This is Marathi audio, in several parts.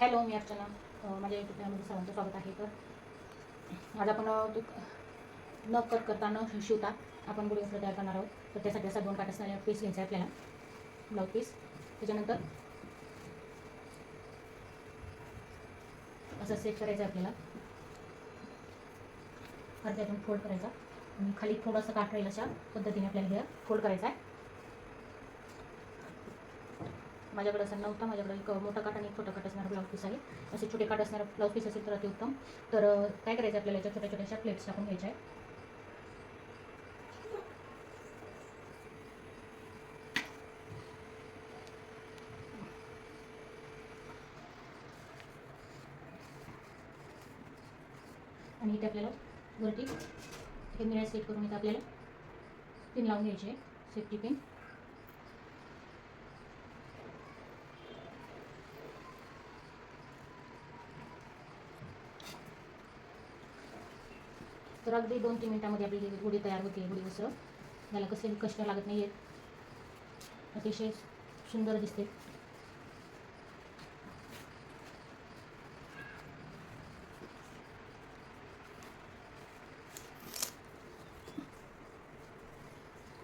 हॅलो मी अर्चना. माझ्या युट्यूब चॅनलमध्ये सर्वांचं स्वागत आहे. तर आज आपण न कट करता न शिवता आपण गुढी तयार करणार आहोत. तर त्यासाठी असा दोन काट असणाऱ्या पीस घ्यायचा आहे आपल्याला. ब्लाऊज पीस त्याच्यानंतर असं सेट करायचं आहे आपल्याला. अर्ध्यातून फोल्ड करायचा. आणि खाली थोडंसं काठ राहील अशा पद्धतीने आपल्याला हे फोल्ड करायचा आहे. माझ्याकडे असं नव्हता. माझ्याकडे एक मोठा काट आणि एक छोटा काट असणारा ब्लाऊज पीस आहे. असे छोटे काट असणारा ब्लाऊज पीस असेल तर अतिउत्तम. तर काय करायचं आपल्याला याच्या छोट्या छोट्याशा प्लेट्स टाकून घ्यायच्या आहे आणि इथे आपल्याला वरती हे निळ्या सेट करून इथे आपल्याला पिन लावून घ्यायची आहे. सेफ्टी पिन तर अगदी दोन तीन मिनटामध्ये आपली गुढी तयार होते गुढी वस्त्र त्याला कसले कष्ट लागत नाही आहेत अतिशय सुंदर दिसते.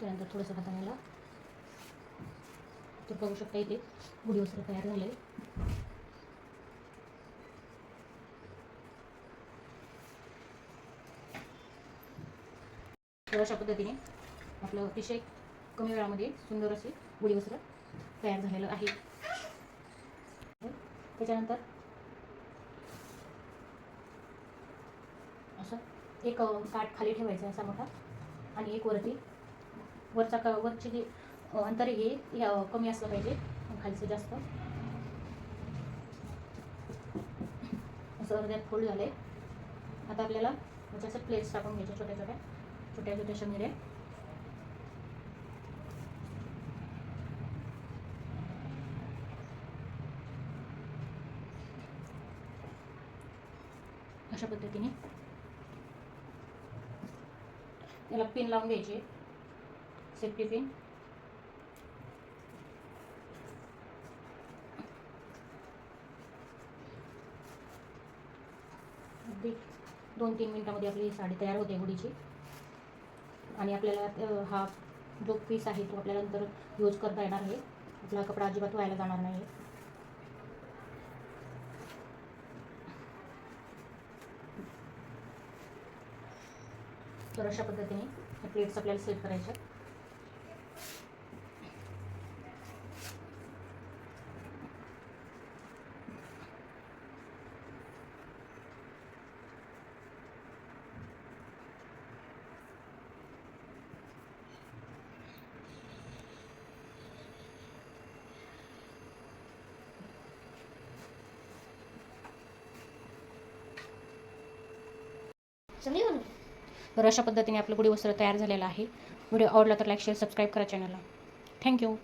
त्यानंतर थोडंसं हाताने तर बघू शकता इथे गुढी वस्त्र तयार झालं तर अशा पद्धतीने आपलं अतिशय कमी वेळामध्ये सुंदर असे गुढी वस्त्र तयार झालेलं आहे. त्याच्यानंतर असं एक काठ खाली ठेवायचा असा मोठा आणि एक वरती वरचा का वरचे जे अंतर हे कमी असलं पाहिजे. खालीचं खालचं जास्त. असं अर्ध्यात फोल्ड झालं आहे आता आपल्याला म्हणजे प्लेट्स टाकून घ्यायच्या छोट्या छोट्या छोट्या छोट्या शमिऱ्या अशा पद्धतीने? त्याला पिन लावून द्यायचे सेफ्टी पिन दोन तीन मिनिटामध्ये आपली साडी तयार होते गुढीची. आणि आपल्याला हा जो पीस आहे तो आपल्याला नंतर यूज करता येणार आहे. आपला कपडा अजिबात व्हायला जाणार नाही तर अशा पद्धतीने प्लेट्स आपल्याला सेट करायच्या समजली का तर अशा पद्धतीने आपलं गुढी वस्त्र तयार झालेलं आहे. व्हिडिओ आवडला तर लाईक शेअर सबस्क्राईब करा चॅनलला थँक्यू